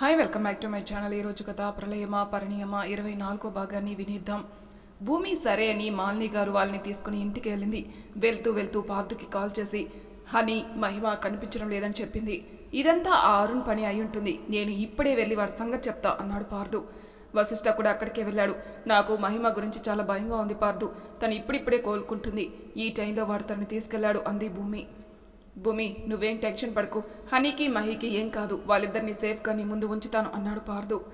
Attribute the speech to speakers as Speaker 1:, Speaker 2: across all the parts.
Speaker 1: Hi welcome back to my channel ఈరోజు కథ ప్రళయమా పరిణయమా ఇరవై నాలుగో భాగాన్ని వినిద్దాం. భూమి సరే అని మాలిని గారు వాళ్ళని తీసుకుని ఇంటికి వెళ్ళింది. వెళ్తూ వెళ్తూ పార్థుకి కాల్ చేసి హనీ మహిమ కనిపించడం లేదని చెప్పింది. ఇదంతా ఆ అరుణ్ పని అయి ఉంటుంది. నేను ఇప్పుడే వెళ్ళి వాడి సంగతి చెప్తా అన్నాడు పార్థు వశిష్ఠ కూడా అక్కడికే వెళ్ళాడు. నాకు మహిమ గురించి చాలా భయంగా ఉంది పార్థు తను ఇప్పుడిప్పుడే కోలుకుంటుంది. ఈ టైంలో వాడు తనని తీసుకెళ్ళాడు అంది భూమి. భూమి నువ్వేం టెన్షన్ పడకు. హనీకి మహికి ఏం కాదు. వాళ్ళిద్దరిని సేఫ్గా నీ ముందు ఉంచుతాను అన్నాడు పార్దు.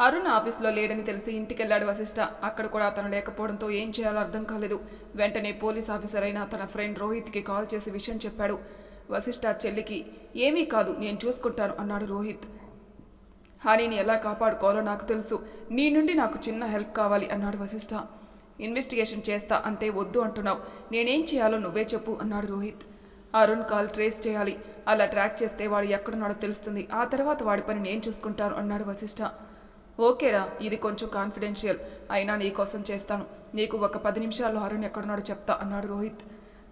Speaker 1: అరుణ్ ఆఫీస్లో లేడని తెలిసి ఇంటికెళ్ళాడు వశిష్ట. అక్కడ కూడా అతను లేకపోవడంతో ఏం చేయాలో అర్థం కాలేదు. వెంటనే పోలీస్ ఆఫీసర్ అయిన తన ఫ్రెండ్ రోహిత్కి కాల్ చేసి విషయం చెప్పాడు. వశిష్ట చెల్లికి ఏమీ కాదు నేను చూసుకుంటాను అన్నాడు రోహిత్. హనీని ఎలా కాపాడుకోవాలో నాకు తెలుసు. నీ నుండి నాకు చిన్న హెల్ప్ కావాలి అన్నాడు వశిష్ట. ఇన్వెస్టిగేషన్ చేస్తా అంటే వద్దు అంటున్నావు. నేనేం చేయాలో నువ్వే చెప్పు అన్నాడు రోహిత్. అరుణ్ కాల్ ట్రేస్ చేయాలి. అలా ట్రాక్ చేస్తే వాడు ఎక్కడున్నాడో తెలుస్తుంది. ఆ తర్వాత వాడి పని నేను చూసుకుంటాను అన్నాడు వశిష్ఠ ఓకేరా ఇది కొంచెం కాన్ఫిడెన్షియల్. అయినా నీకోసం చేస్తాను. నీకు ఒక పది నిమిషాల్లో అరుణ్ ఎక్కడున్నాడో చెప్తా అన్నాడు రోహిత్.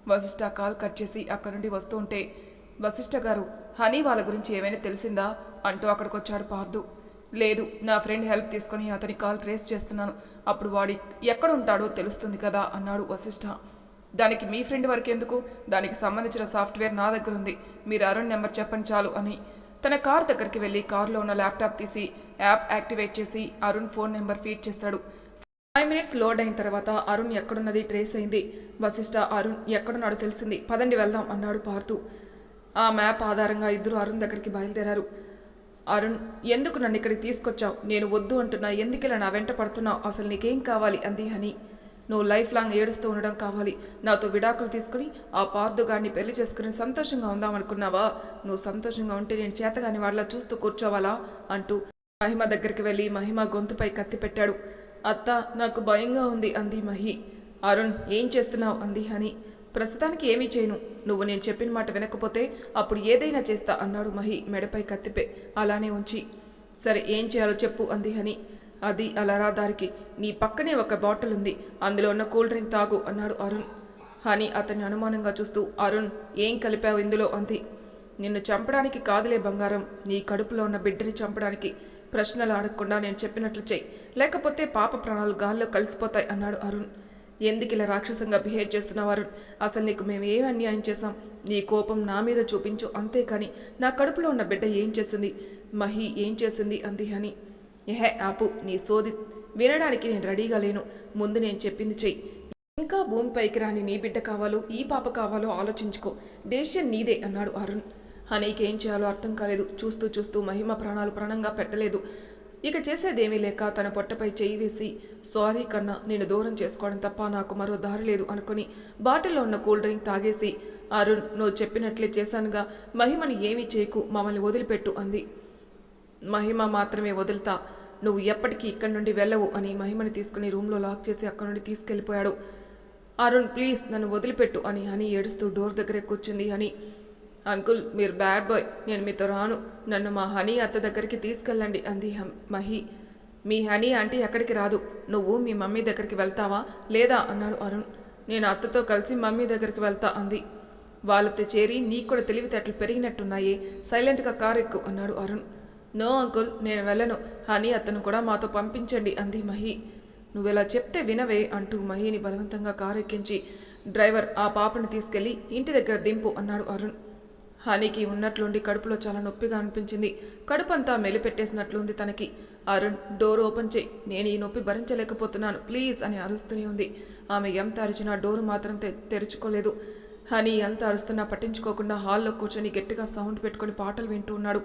Speaker 1: వశిష్ఠ కాల్ కట్ చేసి అక్కడి నుండి వస్తూ ఉంటే వశిష్ఠ గారు హనీ వాళ్ళ గురించి ఏమైనా తెలిసిందా? అంటూ అక్కడికి వచ్చాడు పార్దు. లేదు నా ఫ్రెండ్ హెల్ప్ తీసుకొని అతని కాల్ ట్రేస్ చేస్తున్నాను. అప్పుడు వాడి ఎక్కడ ఉంటాడో తెలుస్తుంది కదా అన్నాడు వశిష్ఠ దానికి మీ ఫ్రెండ్ వరకు ఎందుకు దానికి సంబంధించిన సాఫ్ట్వేర్ నా దగ్గర ఉంది. మీరు అరుణ్ నెంబర్ చెప్పండి చాలు అని. తన కార్ దగ్గరికి వెళ్ళి కారులో ఉన్న ల్యాప్టాప్ తీసి యాప్ యాక్టివేట్ చేసి అరుణ్ ఫోన్ నెంబర్ ఫీడ్ చేస్తాడు. ఫైవ్ మినిట్స్ లోడ్ అయిన తర్వాత అరుణ్ ఎక్కడున్నది ట్రేస్ అయింది. వశిష్ఠ అరుణ్ ఎక్కడున్నాడో తెలిసింది. పదండి వెళ్దాం అన్నాడు పార్థు ఆ మ్యాప్ ఆధారంగా ఇద్దరు అరుణ్ దగ్గరికి బయలుదేరారు. అరుణ్ ఎందుకు నన్ను ఇక్కడికి తీసుకొచ్చావు? నేను వద్దు అంటున్నా. ఎందుకిలా నా వెంట పడుతున్నావు? అసలు నీకేం కావాలి? అంది హనీ. నువ్వు లైఫ్ లాంగ్ ఏడుస్తూ ఉండడం కావాలి. నాతో విడాకులు తీసుకుని ఆ పార్థుగాడిని పెళ్ళి చేసుకుని సంతోషంగా ఉందామనుకున్నావా? నువ్వు సంతోషంగా ఉంటే నేను చేతగాని వాళ్ళ చూస్తూ కూర్చోవాలా? అంటూ మహిమ దగ్గరికి వెళ్ళి మహిమ గొంతుపై కత్తి పెట్టాడు. అత్త నాకు భయంగా ఉంది అంది మహి. అరుణ్ ఏం చేస్తున్నావు? అంది హని. ప్రస్తుతానికి ఏమీ చేయను. నువ్వు నేను చెప్పిన మాట వినకపోతే అప్పుడు ఏదైనా చేస్తా అన్నాడు మహి మెడపై కత్తిపే. అలానే ఉంచి. సరే ఏం చేయాలో చెప్పు అంది హని. అది అలా రా దారికి. నీ పక్కనే ఒక బాటిల్ ఉంది. అందులో ఉన్న కూల్ డ్రింక్ తాగు అన్నాడు అరుణ్. హని అతన్ని అనుమానంగా చూస్తూ అరుణ్ ఏం కలిపావు ఇందులో అంది. నిన్ను చంపడానికి కాదులే బంగారం. నీ కడుపులో ఉన్న బిడ్డని చంపడానికి ప్రశ్నలు అడగకుండా నేను చెప్పినట్లు చెయ్యి. లేకపోతే పాప ప్రాణాలు గాల్లో కలిసిపోతాయి అన్నాడు అరుణ్. ఎందుకు ఇలా రాక్షసంగా బిహేవ్ చేస్తున్నావు అరుణ్? అసలు నీకు మేము ఏం అన్యాయం చేశాం? నీ కోపం నా మీద చూపించు అంతేకాని నా కడుపులో ఉన్న బిడ్డ ఏం చేసింది? మహి ఏం చేసింది? అంది హని. ఎహే ఆపు నీ సోది. వినడానికి నేను రెడీగా లేను. ముందు నేను చెప్పింది చెయ్యి. ఇంకా భూమిపైకి రాని నీ బిడ్డ కావాలో ఈ పాప కావాలో ఆలోచించుకో. డేషన్ నీదే అన్నాడు అరుణ్. హనీకేం చేయాలో అర్థం కాలేదు. చూస్తూ చూస్తూ మహిమ ప్రాణాలు ప్రాణంగా పెట్టలేదు. ఇక చేసేదేమీ లేక తన పొట్టపై చేయి వేసి సారీ కన్నా నేను దూరం చేసుకోవడం తప్ప నాకు మరో దారి లేదు అనుకుని బాటిల్లో ఉన్న కూల్ డ్రింక్ తాగేసి అరుణ్ నువ్వు చెప్పినట్లే చేశానుగా. మహిమని ఏమీ చేయకు. మమ్మల్ని వదిలిపెట్టు అంది. మహిమ మాత్రమే వదులుతా. నువ్వు ఎప్పటికీ ఇక్కడి నుండి వెళ్ళవు అని మహిమని తీసుకుని రూమ్లో లాక్ చేసి అక్కడి నుండి తీసుకెళ్ళిపోయాడు. అరుణ్ ప్లీజ్ నన్ను వదిలిపెట్టు అని హని ఏడుస్తూ డోర్ దగ్గరే కూర్చుంది హని. అంకుల్ మీరు బ్యాడ్ బాయ్ నేను మీతో రాను. నన్ను మా హనీ అత్త దగ్గరికి తీసుకెళ్ళండి అంది మహి. మీ హనీ ఆంటీ ఎక్కడికి రాదు. నువ్వు మీ మమ్మీ దగ్గరికి వెళ్తావా? లేదా? అన్నాడు అరుణ్. నేను అత్తతో కలిసి మమ్మీ దగ్గరికి వెళ్తా అంది. వాళ్ళతో చేరి నీకు కూడా తెలివితేటలు పెరిగినట్టున్నాయి. సైలెంట్గా కారు ఎక్కు అన్నాడు అరుణ్. నో అంకుల్ నేను వెళ్ళను. హనీ అతను కూడా మాతో పంపించండి అంది మహి. నువ్వెలా చెప్తే వినవే అంటూ మహిని బలవంతంగా కారు ఎక్కించి డ్రైవర్ ఆ పాపని తీసుకెళ్ళి ఇంటి దగ్గర దింపు అన్నాడు అరుణ్. హనీకి ఉన్నట్లుండి కడుపులో చాలా నొప్పిగా అనిపించింది. కడుపంతా మెలిపెట్టేసినట్లుంది తనకి. అరుణ్ డోర్ ఓపెన్ చేయి. నేను ఈ నొప్పి భరించలేకపోతున్నాను. ప్లీజ్ అని అరుస్తూనే ఉంది. ఆమె ఎంత అరిచినా డోర్ మాత్రం తె- తెరుచుకోలేదు. హనీ ఎంత అరుస్తున్నా పట్టించుకోకుండా హాల్లో కూర్చొని గట్టిగా సౌండ్ పెట్టుకొని పాటలు వింటూ ఉన్నాడు.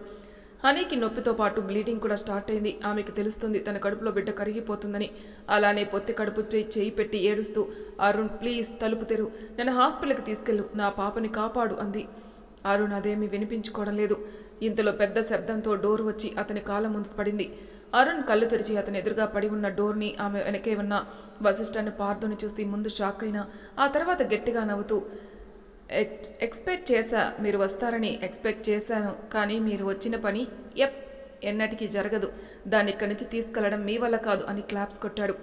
Speaker 1: హనీకి నొప్పితో పాటు బ్లీడింగ్ కూడా స్టార్ట్ అయింది. ఆమెకు తెలుస్తుంది తన కడుపులో బిడ్డ కరిగిపోతుందని. అలానే పొత్తి కడుపు చేయి పెట్టి ఏడుస్తూ అరుణ్ ప్లీజ్ తలుపు తెరు. నన్ను హాస్పిటల్కి తీసుకెళ్ళు. నా పాపని కాపాడు అంది. అరుణ్ అదేమీ వినిపించుకోవడం లేదు. ఇంతలో పెద్ద శబ్దంతో డోర్ వచ్చి అతని కాళ్ళ ముందు పడింది. అరుణ్ కళ్ళు తెరిచి అతని ఎదురుగా పడి ఉన్న డోర్ని ఆమె వెనకే ఉన్న వశిష్ఠాన్ని పార్థుని చూసి ముందు షాక్ అయినా ఆ తర్వాత గట్టిగా నవ్వుతూ ఎక్స్పెక్ట్ చేశా మీరు వస్తారని ఎక్స్పెక్ట్ చేశాను కానీ మీరు వచ్చిన పని ఎప్ ఎన్నటికీ జరగదు. దాన్ని ఇక్కడి నుంచి తీసుకెళ్ళడం మీ వల్ల కాదు అని క్లాప్స్ కొట్టాడు.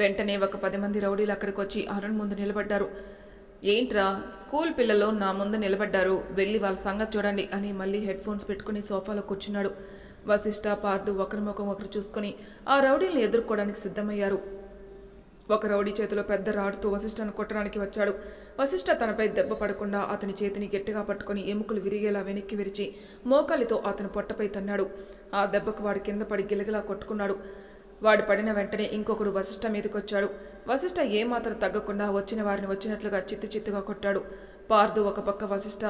Speaker 1: వెంటనే ఒక పది మంది రౌడీలు అక్కడికి వచ్చి అరుణ్ ముందు నిలబడ్డారు. ఏంట్రా స్కూల్ పిల్లలు నా ముందు నిలబడ్డారు వెళ్ళి వాళ్ళ సంగతి చూడండి అని మళ్ళీ హెడ్ ఫోన్స్ పెట్టుకుని సోఫాలో కూర్చున్నాడు. వశిష్ట పార్థు ఒకరి ముఖం ఒకరు చూసుకొని ఆ రౌడీల్ని ఎదుర్కోవడానికి సిద్ధమయ్యారు. ఒక రౌడీ చేతిలో పెద్ద రాడుతో వశిష్ఠను కొట్టడానికి వచ్చాడు. వశిష్ఠ తనపై దెబ్బ పడకుండా అతని చేతిని గట్టిగా పట్టుకొని ఎముకలు విరిగేలా వెనక్కి విరిచి మోకాలితో అతని పొట్టపై తన్నాడు. ఆ దెబ్బకు వాడు కింద పడి గిలగిలా కొట్టుకున్నాడు. వాడు పడిన వెంటనే ఇంకొకడు వశిష్ఠ మీదకొచ్చాడు. వశిష్ఠ ఏమాత్రం తగ్గకుండా వచ్చిన వారిని వచ్చినట్లుగా చిత్తు చిత్తుగా కొట్టాడు. పార్దు ఒక పక్క వశిష్ఠ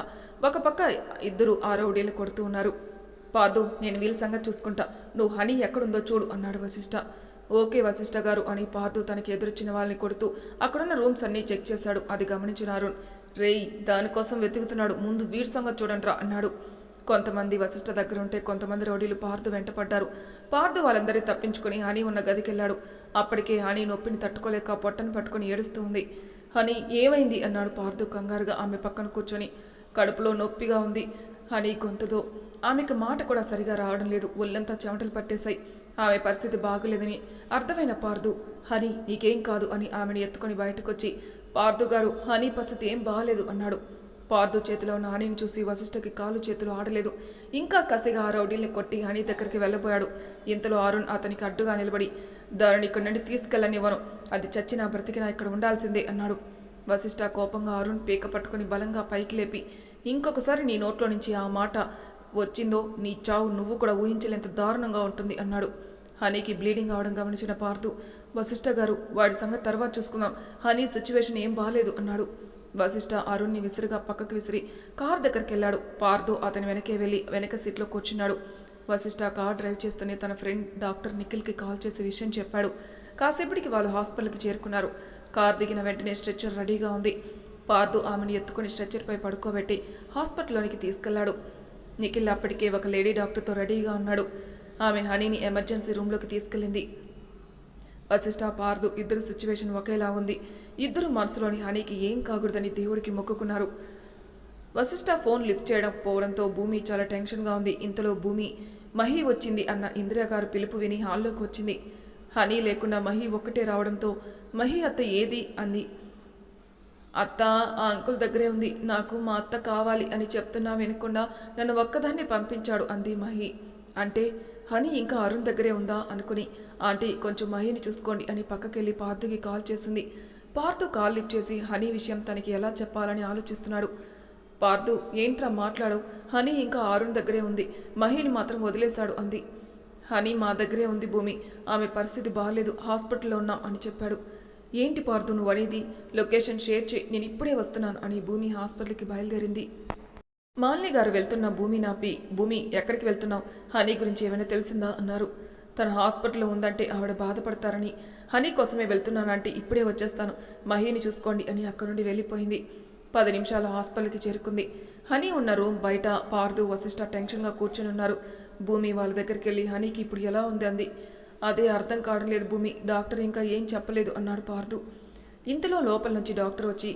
Speaker 1: ఒక పక్క ఇద్దరు ఆ రౌడీలు కొడుతూ ఉన్నారు. పాదు నేను వీళ్ళ సంగతి చూసుకుంటా. నువ్వు హనీ ఎక్కడుందో చూడు అన్నాడు వశిష్ఠ. ఓకే వశిష్ఠ గారు అని పార్థు తనకి ఎదురొచ్చిన వాళ్ళని కొడుతూ అక్కడున్న రూమ్స్ అన్నీ చెక్ చేశాడు. అది గమనించిన అరుణ్ రేయ్ దానికోసం వెతుకుతున్నాడు. ముందు వీర్సంగా చూడండిరా అన్నాడు. కొంతమంది వశిష్ఠ దగ్గర ఉంటే కొంతమంది రౌడీలు పార్థు వెంటపడ్డారు. పార్థు వాళ్ళందరినీ తప్పించుకుని హనీ ఉన్న గదికెళ్ళాడు. అప్పటికే హనీ నొప్పిని తట్టుకోలేక పొట్టను పట్టుకుని ఏడుస్తూ ఉంది హనీ ఏమైంది? అన్నాడు పార్థు కంగారుగా ఆమె పక్కన కూర్చొని. కడుపులో నొప్పిగా ఉంది. హనీ గొంతుదో. ఆమెకు మాట కూడా సరిగా రావడం లేదు. ఒళ్ళంతా చెమటలు పట్టేశాయి. ఆమె పరిస్థితి బాగులేదని అర్థమైన పార్దు. హనీ నీకేం కాదు అని ఆమెను ఎత్తుకొని బయటకొచ్చి పార్దు గారు హనీ పరిస్థితి ఏం బాగాలేదు అన్నాడు. పార్దు చేతిలో ఉన్న హనీని చూసి వశిష్ఠకి కాలు చేతులు ఆడలేదు. ఇంకా కసిగా ఆ రౌడీల్ని కొట్టి హనీ దగ్గరికి వెళ్ళబోయాడు. ఇంతలో అరుణ్ అతనికి అడ్డుగా నిలబడి దారుని ఇక్కడి నుండి తీసుకెళ్ళనివ్వను. అది చచ్చినా బ్రతికినా ఇక్కడ ఉండాల్సిందే అన్నాడు. వశిష్ఠ కోపంగా అరుణ్ పీక పట్టుకుని బలంగా పైకి లేపి ఇంకొకసారి నీ నోట్లో నుంచి ఆ మాట వచ్చిందో నీ చావు నువ్వు కూడా ఊహించలేంత దారుణంగా ఉంటుంది అన్నాడు. హనీకి బ్లీడింగ్ అవడం గమనించిన పార్థు వశిష్ఠ గారు వాడి సంగతి తర్వాత చూసుకుందాం. హనీ సిచ్యువేషన్ ఏం బాగాలేదు అన్నాడు. వశిష్ఠ అరుణ్ని విసిరిగా పక్కకు విసిరి కార్ దగ్గరికి వెళ్ళాడు పార్థు అతని వెనకే వెళ్ళి వెనక సీట్లో కూర్చున్నాడు. వశిష్ఠ కార్ డ్రైవ్ చేస్తూనే తన ఫ్రెండ్ డాక్టర్ నిఖిల్కి కాల్ చేసి విషయం చెప్పాడు. కాసేపటికి వాళ్ళు హాస్పిటల్కి చేరుకున్నారు. కార్ దిగిన వెంటనే స్ట్రెచ్చర్ రెడీగా ఉంది. పార్థు ఆమెను ఎత్తుకుని స్ట్రెచ్చర్పై పడుకోబెట్టి హాస్పిటల్లోనికి తీసుకెళ్ళాడు. నిఖిల్ అప్పటికే ఒక లేడీ డాక్టర్తో రెడీగా ఉన్నాడు. ఆమె హనీని ఎమర్జెన్సీ రూమ్లోకి తీసుకెళ్ళింది. వశిష్ఠ పార్దు ఇద్దరు సిచ్యువేషన్ ఒకేలా ఉంది. ఇద్దరు మనసులోని హనీకి ఏం కాకూడదని దేవుడికి మొక్కుకున్నారు. వశిష్ఠ ఫోన్ లిఫ్ట్ చేయడం పోవడంతో భూమి చాలా టెన్షన్గా ఉంది. ఇంతలో భూమి మహి వచ్చింది అన్న ఇందిరా గారు పిలుపు విని హాల్లోకి వచ్చింది. హనీ లేకుండా మహి ఒక్కటే రావడంతో మహి అత్త ఏది? అంది. అత్త ఆ అంకుల్ దగ్గరే ఉంది. నాకు మా అత్త కావాలి అని చెప్తున్నా వినకుండా నన్ను ఒక్కదాన్ని పంపించాడు అంది మహి. అంటే హనీ ఇంకా అరుణ్ దగ్గరే ఉందా అనుకుని ఆంటీ కొంచెం మహిని చూసుకోండి అని పక్కకెళ్ళి పార్థుకి కాల్ చేసింది. పార్థు కాల్ లిఫ్ట్ చేసి హనీ విషయం తనకి ఎలా చెప్పాలని ఆలోచిస్తున్నాడు. పార్థు ఏంట్రా మాట్లాడు? హనీ ఇంకా అరుణ్ దగ్గరే ఉంది. మహిని మాత్రం వదిలేశాడు అంది. హనీ మా దగ్గరే ఉంది భూమి. ఆమె పరిస్థితి బాగాలేదు హాస్పిటల్లో ఉన్నాం అని చెప్పాడు. ఏంటి పార్థు నువ్వు అనేది? లొకేషన్ షేర్ చేయి. నేను ఇప్పుడే వస్తున్నాను అని భూమి హాస్పిటల్కి బయలుదేరింది. మాలిని గారు వెళ్తున్న భూమి నాపి భూమి ఎక్కడికి వెళ్తున్నావు? హనీ గురించి ఏమైనా తెలిసిందా? అన్నారు. తన హాస్పిటల్లో ఉందంటే ఆవిడ బాధపడతారని హనీ కోసమే వెళ్తున్నానంటే ఇప్పుడే వచ్చేస్తాను. మహిని చూసుకోండి అని అక్కడి నుండి వెళ్ళిపోయింది. పది నిమిషాలు హాస్పిటల్కి చేరుకుంది. హనీ ఉన్న రూమ్ బయట పార్దు వశిష్ఠ టెన్షన్గా కూర్చుని ఉన్నారు. భూమి వాళ్ళ దగ్గరికి వెళ్ళి హనీకి ఇప్పుడు ఎలా ఉంది? అంది. అదే అర్థం కావడం లేదు భూమి. డాక్టర్ ఇంకా ఏం చెప్పలేదు అన్నాడు పార్దు. ఇంతలో లోపల నుంచి డాక్టర్ వచ్చి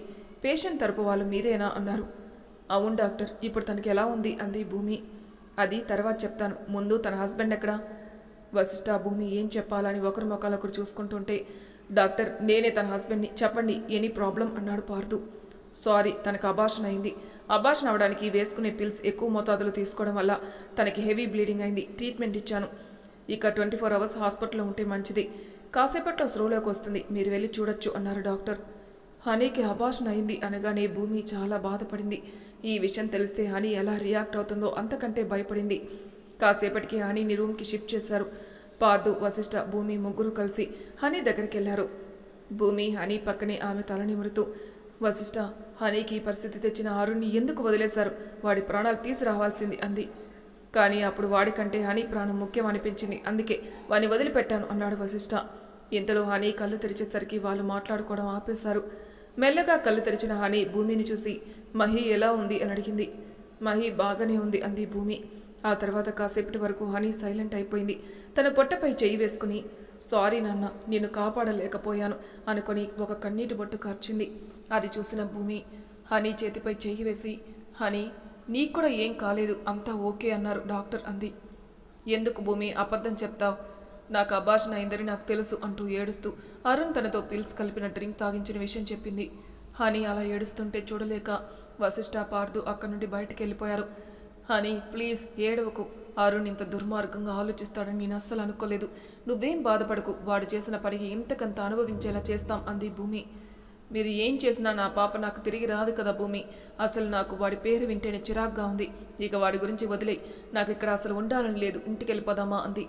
Speaker 1: పేషెంట్ తరపు వాళ్ళు మీరేనా? అన్నారు. అవును డాక్టర్ ఇప్పుడు తనకి ఎలా ఉంది? అంది భూమి. అది తర్వాత చెప్తాను. ముందు తన హస్బెండ్ ఎక్కడా? వశిష్ట భూమి ఏం చెప్పాలని ఒకరి మొక్కలొకరు చూసుకుంటుంటే డాక్టర్ నేనే తన హస్బెండ్ని చెప్పండి ఎనీ ప్రాబ్లం? అన్నాడు పార్దు. సారీ తనకు అబార్షన్ అయింది. అబార్షన్ అవడానికి వేసుకునే పిల్స్ ఎక్కువ మోతాదులో తీసుకోవడం వల్ల తనకి హెవీ బ్లీడింగ్ అయింది. ట్రీట్మెంట్ ఇచ్చాను. ఇక ట్వంటీ ఫోర్ అవర్స్ హాస్పిటల్లో ఉంటే మంచిది. కాసేపట్లో స్రోలోకి వస్తుంది. మీరు వెళ్ళి చూడొచ్చు అన్నారు డాక్టర్. హనీకి అభాషణ అయింది అనగానే భూమి చాలా బాధపడింది. ఈ విషయం తెలిస్తే హనీ ఎలా రియాక్ట్ అవుతుందో అంతకంటే భయపడింది. కాసేపటికి హనీని రూమ్కి షిఫ్ట్ చేశారు. పాదు వశిష్ఠ భూమి ముగ్గురు కలిసి హనీ దగ్గరికి వెళ్ళారు భూమి హనీ పక్కనే ఆమె తల నిమురుతూ వశిష్ఠ హనీకి పరిస్థితి తెచ్చిన అరుణ్ని ఎందుకు వదిలేశారు? వాడి ప్రాణాలు తీసుకురావాల్సింది అంది. కానీ అప్పుడు వాడికంటే హనీ ప్రాణం ముఖ్యం అనిపించింది అందుకే వాని వదిలిపెట్టాను అన్నాడు వశిష్ఠ ఇంతలో హనీ కళ్ళు తెరిచేసరికి వాళ్ళు మాట్లాడుకోవడం ఆపేశారు. మెల్లగా కళ్ళు తెరిచిన హనీ భూమిని చూసి మహి ఎలా ఉంది? అని అడిగింది. మహి బాగానే ఉంది అంది భూమి. ఆ తర్వాత కాసేపటి వరకు హనీ సైలెంట్ అయిపోయింది. తన పొట్టపై చెయ్యి వేసుకుని సారీ నాన్న నిన్ను కాపాడలేకపోయాను అనుకొని ఒక కన్నీటి బొట్టు కార్చింది. అది చూసిన భూమి హనీ చేతిపై చెయ్యి వేసి హనీ నీకు కూడా ఏం కాలేదు అంతా ఓకే అన్నారు డాక్టర్ అంది. ఎందుకు భూమి అబద్ధం చెప్తావు? నాకు అభాషణ అయిందని నాకు తెలుసు అంటూ ఏడుస్తూ అరుణ్ తనతో పిల్స్ కలిపిన డ్రింక్ తాగించిన విషయం చెప్పింది. హనీ అలా ఏడుస్తుంటే చూడలేక వశిష్ఠ పార్దు అక్కడి నుండి బయటికి వెళ్ళిపోయారు. హనీ ప్లీజ్ ఏడవకు. అరుణ్ ఇంత దుర్మార్గంగా ఆలోచిస్తాడని నేను అస్సలు అనుకోలేదు. నువ్వేం బాధపడకు వాడు చేసిన పనికి ఇంతకంత అనుభవించేలా చేస్తాం అంది భూమి. మీరు ఏం చేసినా నా పాప నాకు తిరిగి రాదు కదా భూమి. అసలు నాకు వాడి పేరు వింటేనే చిరాగ్గా ఉంది. ఇక వాడి గురించి వదిలేయి నాకు ఇక్కడ అసలు ఉండాలని లేదు. ఇంటికి వెళ్ళిపోదామా అంది.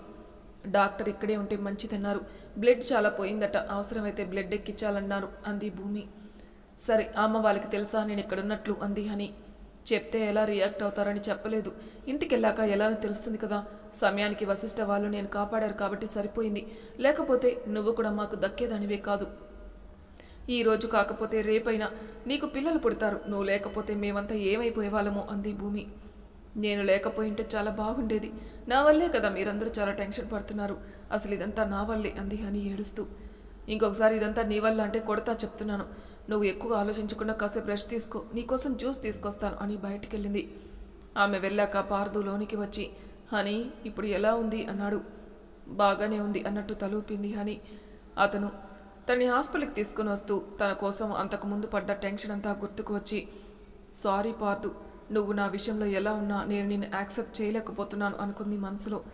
Speaker 1: డాక్టర్ ఇక్కడే ఉంటే మంచిదన్నారు బ్లడ్ చాలా పోయిందట. అవసరమైతే బ్లడ్ ఎక్కించాలన్నారు అంది భూమి. సరే అమ్మ వాళ్ళకి తెలుసా నేను ఇక్కడ ఉన్నట్లు అంది హని. చెప్తే ఎలా రియాక్ట్ అవుతారని చెప్పలేదు. ఇంటికి వెళ్ళాక ఎలానో తెలుస్తుంది కదా. సమయానికి వశిష్ఠ వాళ్ళు నేను కాపాడారు కాబట్టి సరిపోయింది. లేకపోతే నువ్వు కూడా మాకు దక్కేదానివే కాదు. ఈ రోజు కాకపోతే రేపైనా నీకు పిల్లలు పుడతారు. నువ్వు లేకపోతే మేమంతా ఏమైపోయే వాళ్ళమో అంది భూమి. నేను లేకపోయింటే చాలా బాగుండేది. నా వల్లే కదా మీరందరూ చాలా టెన్షన్ పడుతున్నారు. అసలు ఇదంతా నా వల్లే అంది అని ఏడుస్తూ. ఇంకొకసారి ఇదంతా నీ వల్ల అంటే కొడతా చెప్తున్నాను. నువ్వు ఎక్కువ ఆలోచించకుండా కాసేపు రెస్ట్ తీసుకో. నీకోసం జ్యూస్ తీసుకొస్తాను అని బయటికెళ్ళింది. ఆమె వెళ్ళాక పార్దు లోనికి వచ్చి హని ఇప్పుడు ఎలా ఉంది? అన్నాడు. బాగానే ఉంది అన్నట్టు తలూపింది హని. అతను తనని హాస్పిటల్కి తీసుకుని వస్తూ తన కోసం అంతకుముందు పడ్డ టెన్షన్ అంతా గుర్తుకు వచ్చి సారీ పార్దు నువ్వు నా విషయంలో ఎలా ఉన్నా నేను నిన్ను యాక్సెప్ట్ చేయలేకపోతున్నాను అనుకుంది మనసులో.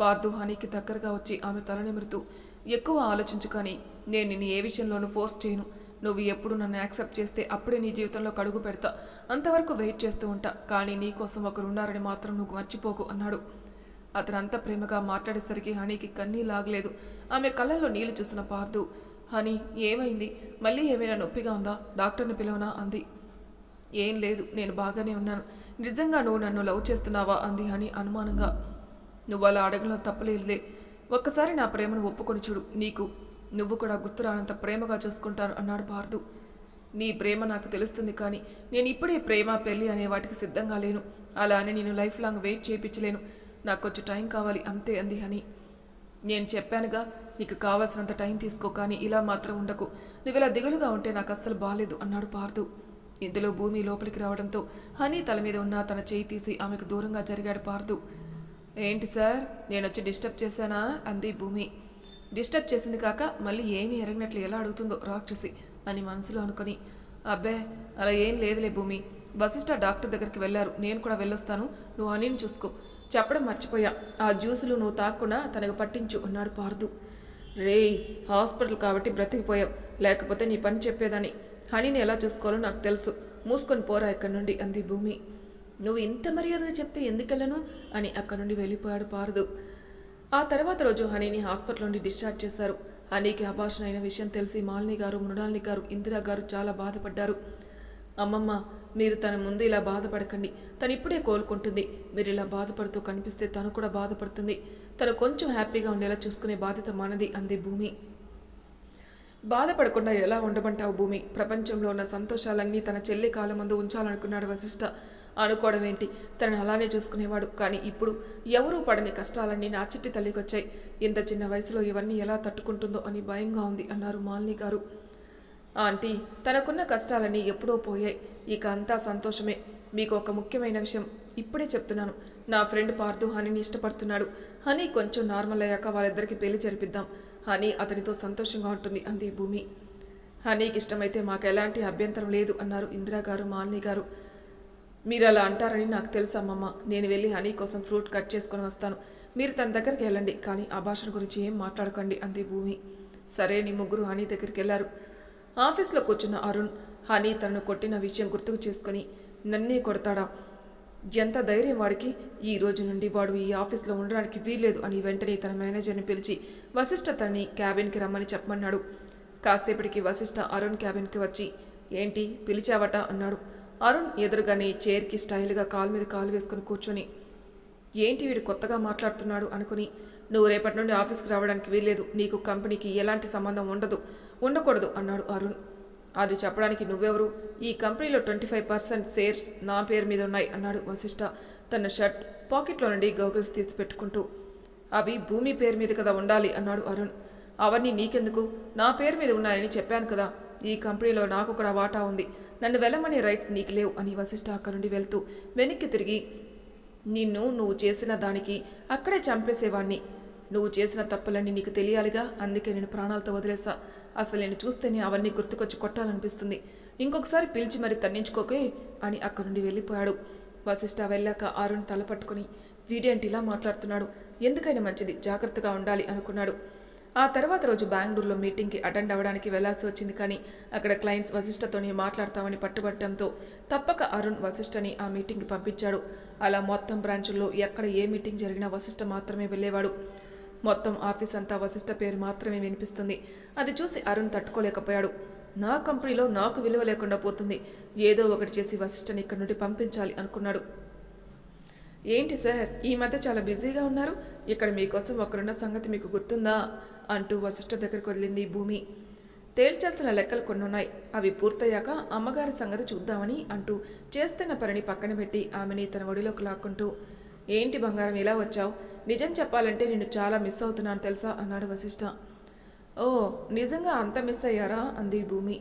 Speaker 1: పార్దు హనీకి దగ్గరగా వచ్చి ఆమె తల నిమురుతూ ఎక్కువ ఆలోచించు కానీ నేను నిన్ను ఏ విషయంలోనూ ఫోర్స్ చేయను. నువ్వు ఎప్పుడు నన్ను యాక్సెప్ట్ చేస్తే అప్పుడే నీ జీవితంలో కడుగు పెడతా. అంతవరకు వెయిట్ చేస్తూ ఉంటా కానీ నీకోసం ఒకరున్నారని ఒకరు ఉన్నారని మాత్రం నువ్వు మర్చిపోకు అన్నాడు. అతను ప్రేమగా మాట్లాడేసరికి హనీకి కన్నీ లాగలేదు. ఆమె కళ్ళల్లో నీళ్ళు చూసిన పార్దు హనీ ఏమైంది? మళ్ళీ ఏమైనా నొప్పిగా ఉందా? డాక్టర్ని పిలవనా? అంది. ఏం లేదు నేను బాగానే ఉన్నాను. నిజంగా నువ్వు నన్ను లవ్ చేస్తున్నావా? అంది హనీ అనుమానంగా. నువ్వు అలా అడగడం తప్పలేదులే. ఒక్కసారి నా ప్రేమను ఒప్పుకొని చూడు. నీకు నువ్వు కూడా గుర్తురానంత ప్రేమగా చూసుకుంటాను అన్నాడు భారదు నీ ప్రేమ నాకు తెలుస్తుంది కానీ నేను ఇప్పుడే ప్రేమ పెళ్ళి అనే వాటికి సిద్ధంగా లేను. అలా అని నేను లైఫ్ లాంగ్ వెయిట్ చేయించలేను. నాకు కొంచెం టైం కావాలి అంతే అంది హనీ. నేను చెప్పానుగా నీకు కావాల్సినంత టైం తీసుకో కానీ ఇలా మాత్రం ఉండకు. నువ్వు ఇలా దిగులుగా ఉంటే నాకు అస్సలు బాలేదు అన్నాడు పార్దు. ఇంతలో భూమి లోపలికి రావడంతో హనీ తల మీద ఉన్న తన చేయి తీసి ఆమెకు దూరంగా జరిగాడు పార్దు. ఏంటి సార్ నేను వచ్చి డిస్టర్బ్ చేశానా? అంది భూమి. డిస్టర్బ్ చేసింది కాక మళ్ళీ ఏమీ ఎరగినట్లు ఎలా అడుగుతుందో రాక్షసి అని మనసులో అనుకుని. అబ్బే అలా ఏం లేదులే భూమి. వశిష్ఠ డాక్టర్ దగ్గరికి వెళ్ళారు. నేను కూడా వెళ్ళొస్తాను. నువ్వు హనీని చూసుకో. చెప్పడం మర్చిపోయా. ఆ జ్యూసులు నువ్వు తాకుండా తనకు పట్టించు అన్నాడు పార్దు. రేయ్ హాస్పిటల్ కాబట్టి బ్రతికిపోయావు. లేకపోతే నీ పని చెప్పేదని హనీని ఎలా చూసుకోవాలో నాకు తెలుసు. మూసుకొని పోరా ఇక్కడి నుండి అంది భూమి. నువ్వు ఇంత మర్యాదగా చెప్తే ఎందుకెళ్ళను? అని అక్కడి నుండి వెళ్ళిపోయాడు పారదు. ఆ తర్వాత రోజు హనీని హాస్పిటల్ నుండి డిశ్చార్జ్ చేశారు. హనీకి అభాషణ అయిన విషయం తెలిసి మాలిని గారు మృణాలిని గారు ఇందిరా గారు చాలా బాధపడ్డారు. అమ్మమ్మ మీరు తన ముందు ఇలా బాధపడకండి. తను ఇప్పుడే కోలుకుంటుంది. మీరు ఇలా బాధపడుతూ కనిపిస్తే తను కూడా బాధపడుతుంది. తను కొంచెం హ్యాపీగా ఉండేలా చూసుకునే బాధ్యత మనది అంది భూమి. బాధపడకుండా ఎలా ఉండమంటావు భూమి? ప్రపంచంలో ఉన్న సంతోషాలన్నీ తన చెల్లి కాలం ముందు ఉంచాలనుకున్నాడు వశిష్ఠ అనుకోవడం ఏంటి? తనని అలానే చూసుకునేవాడు. కానీ ఇప్పుడు ఎవరూ పడని కష్టాలన్నీ నా చిట్టి తల్లికొచ్చాయి. ఇంత చిన్న వయసులో ఇవన్నీ ఎలా తట్టుకుంటుందో అని భయంగా ఉంది అన్నారు మాలిని గారు. ఆంటీ తనకున్న కష్టాలన్నీ ఎప్పుడో పోయాయి. ఇక అంతా సంతోషమే. మీకు ఒక ముఖ్యమైన విషయం ఇప్పుడే చెప్తున్నాను. నా ఫ్రెండ్ పార్థు హనీని ఇష్టపడుతున్నాడు. హనీ కొంచెం నార్మల్ అయ్యాక వాళ్ళిద్దరికి పెళ్ళి జరిపిద్దాం. హనీ అతనితో సంతోషంగా ఉంటుంది అంది భూమి. హనీకి ఇష్టమైతే మాకు ఎలాంటి అభ్యంతరం లేదు అన్నారు ఇందిరా గారు మాలిని గారు. మీరు అలా అంటారని నాకు తెలుసు అమ్మమ్మ. నేను వెళ్ళి హనీ కోసం ఫ్రూట్ కట్ చేసుకొని వస్తాను. మీరు తన దగ్గరికి వెళ్ళండి కానీ ఆ భాషణ గురించి ఏం మాట్లాడకండి అంది భూమి. సరే నీ ముగ్గురు హనీ దగ్గరికి వెళ్ళారు. ఆఫీస్లో కూర్చున్న అరుణ్ హనీ తనను కొట్టిన విషయం గుర్తుకు చేసుకుని నన్నే కొడతాడా? ఎంత ధైర్యం వాడికి? ఈ రోజు నుండి వాడు ఈ ఆఫీస్లో ఉండడానికి వీల్లేదు అని వెంటనే తన మేనేజర్ని పిలిచి వశిష్ఠ తనని క్యాబిన్కి రమ్మని చెప్పమన్నాడు. కాసేపటికి వశిష్ఠ అరుణ్ క్యాబిన్కి వచ్చి ఏంటి పిలిచావట? అన్నాడు. అరుణ్ ఎదురుగానే చైర్కి స్టైల్గా కాలు మీద కాలు వేసుకుని కూర్చొని ఏంటి వీడు కొత్తగా మాట్లాడుతున్నాడు? అనుకుని నువ్వు రేపటి నుండి ఆఫీస్కి రావడానికి వీల్లేదు. నీకు కంపెనీకి ఎలాంటి సంబంధం ఉండదు. ఉండకూడదు అన్నాడు అరుణ్. అది చెప్పడానికి నువ్వెవరు? ఈ కంపెనీలో ట్వంటీ ఫైవ్ పర్సెంట్ షేర్స్ నా పేరు మీద ఉన్నాయి అన్నాడు వశిష్ఠ తన షర్ట్ పాకెట్లో నుండి గోగుల్స్ తీసి పెట్టుకుంటూ అవి భూమి పేరు మీద కదా ఉండాలి అన్నాడు అరుణ్. అవన్నీ నీకెందుకు? నా పేరు మీద ఉన్నాయని చెప్పాను కదా. ఈ కంపెనీలో నాకు కూడా వాటా ఉంది. నన్ను వెళ్ళమనే రైట్స్ నీకు లేవు అని వశిష్ఠ అక్కడి నుండి వెళ్తూ వెనక్కి తిరిగి నిన్ను నువ్వు చేసిన దానికి అక్కడే చంపేసేవాణ్ణి. నువ్వు చేసిన తప్పులన్నీ నీకు తెలియాలిగా? అందుకే నేను ప్రాణాలతో వదిలేసా. అసలు నేను చూస్తేనే అవన్నీ గుర్తుకొచ్చి కొట్టాలనిపిస్తుంది. ఇంకొకసారి పిలిచి మరి తన్నించుకోకే అని అక్కడి నుండి వెళ్ళిపోయాడు. వశిష్ఠ వెళ్ళాక అరుణ్ తల పట్టుకుని వీడేంటి ఇలా మాట్లాడుతున్నాడు. ఎందుకైనా మంచిది జాగ్రత్తగా ఉండాలి అనుకున్నాడు. ఆ తర్వాత రోజు బెంగళూరులో మీటింగ్కి అటెండ్ అవ్వడానికి వెళ్ళాల్సి వచ్చింది కానీ అక్కడ క్లయింట్స్ వశిష్ఠతోని మాట్లాడతామని పట్టుబట్టడంతో తప్పక అరుణ్ వశిష్ఠని ఆ మీటింగ్కి పంపించాడు. అలా మొత్తం బ్రాంచుల్లో ఎక్కడ ఏ మీటింగ్ జరిగినా వశిష్ఠ మాత్రమే వెళ్ళేవాడు. మొత్తం ఆఫీస్ అంతా వశిష్ఠ పేరు మాత్రమే వినిపిస్తుంది. అది చూసి అరుణ్ తట్టుకోలేకపోయాడు. నా కంపెనీలో నాకు విలువ లేకుండా పోతుంది. ఏదో ఒకటి చేసి వశిష్ఠని ఇక్కడి నుండి పంపించాలి అనుకున్నాడు. ఏంటి సార్ ఈ మధ్య చాలా బిజీగా ఉన్నారు. ఇక్కడ మీకోసం ఒకరున్న సంగతి మీకు గుర్తుందా? అంటూ వశిష్ఠ దగ్గరికి వెళ్ళింది భూమి. తేల్చాల్సిన లెక్కలు కొన్ని ఉన్నాయి అవి పూర్తయ్యాక అమ్మగారి సంగతి చూద్దామని అంటూ చేస్తున్న పనిని పక్కన పెట్టి ఆమెని తన ఒడిలోకి లాక్కుంటూ ఏంటి బంగారం ఇలా వచ్చావు? నిజం చెప్పాలంటే నిన్ను చాలా మిస్ అవుతున్నాను తెలుసా? అన్నాడు వశిష్ఠ ఓ నిజంగా అంత మిస్ అయ్యారా? అంది భూమి.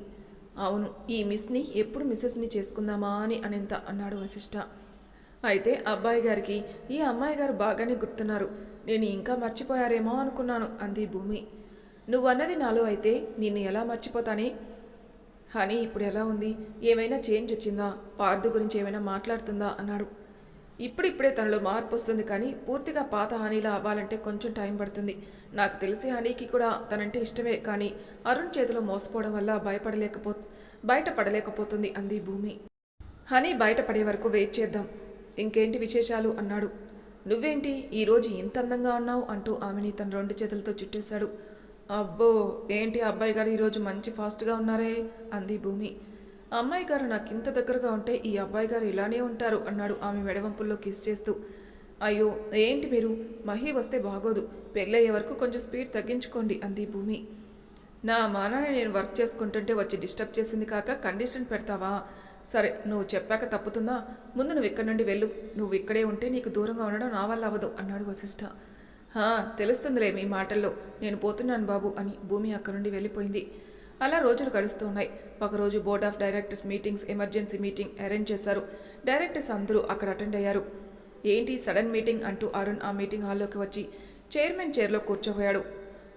Speaker 1: అవును ఈ మిస్ని ఎప్పుడు మిస్సెస్ని చేసుకుందామా అని అనేంత అన్నాడు వశిష్ఠ అయితే అబ్బాయి గారికి ఈ అమ్మాయి గారు బాగానే గుర్తున్నారు. నేను ఇంకా మర్చిపోయారేమో అనుకున్నాను అంది భూమి. నువ్వన్నది నాలో అయితే నిన్ను ఎలా మర్చిపోతానే? హనీ ఇప్పుడు ఎలా ఉంది? ఏమైనా చేంజ్ వచ్చిందా? పార్థ గురించి ఏమైనా మాట్లాడుతుందా? అన్నాడు. ఇప్పుడిప్పుడే తనలో మార్పు వస్తుంది కానీ పూర్తిగా పాత హనీలా అవ్వాలంటే కొంచెం టైం పడుతుంది. నాకు తెలిసి హనీకి కూడా తనంటే ఇష్టమే కానీ అరుణ్ చేతిలో మోసపోవడం వల్ల భయపడలేకపో బయటపడలేకపోతుంది అంది భూమి. హనీ బయటపడే వరకు వెయిట్ చేద్దాం. ఇంకేంటి విశేషాలు? అన్నాడు. నువ్వేంటి? ఈరోజు ఇంత అందంగా ఉన్నావు అంటూ ఆమెని తన రెండు చేతులతో చుట్టేశాడు. అబ్బో ఏంటి అబ్బాయి గారు ఈరోజు మంచి ఫాస్ట్గా ఉన్నారే? అంది భూమి. అమ్మాయి గారు నాకు ఇంత దగ్గరగా ఉంటే ఈ అబ్బాయి గారు ఇలానే ఉంటారు అన్నాడు ఆమె మెడవంపుల్లో కిస్ చేస్తూ. అయ్యో ఏంటి మీరు? మహి వస్తే బాగోదు. పెళ్ళయ్యే వరకు కొంచెం స్పీడ్ తగ్గించుకోండి అంది భూమి. నా మానాన్ని నేను వర్క్ చేసుకుంటుంటే వచ్చి డిస్టర్బ్ చేసింది కాక కండిషన్ పెడతావా? సరే నువ్వు చెప్పాక తప్పుతుందా? ముందు నువ్వు ఇక్కడ నుండి వెళ్ళు. నువ్వు ఇక్కడే ఉంటే నీకు దూరంగా ఉండడం నా వల్ల అవ్వదు అన్నాడు వశిష్ఠ హా తెలుస్తుందిలే మీ మాటల్లో. నేను పోతున్నాను బాబు అని భూమి అక్కడి నుండి వెళ్ళిపోయింది. అలా రోజులు గడుస్తూ ఉన్నాయి. ఒకరోజు board of directors meetings emergency meeting arrange చేశారు. డైరెక్టర్స్ అందరూ అక్కడ అటెండ్ అయ్యారు. ఏంటి సడన్ మీటింగ్ అంటూ అరుణ్ ఆ మీటింగ్ హాల్లోకి వచ్చి చైర్మన్ చైర్లో కూర్చోబోయాడు.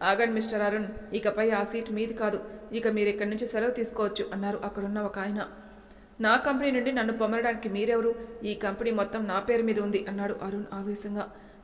Speaker 1: ఆగండి మిస్టర్ అరుణ్ ఇకపై ఆ సీట్ మీది కాదు. ఇక మీరు ఇక్కడి నుంచి సెలవు తీసుకోవచ్చు అన్నారు అక్కడున్న ఒక ఆయన. నా కంపెనీ నుండి నన్ను పొమరడానికి మీరెవరు? ఈ కంపెనీ మొత్తం నా పేరు మీద ఉంది అన్నాడు అరుణ్ ఆవేశంగా.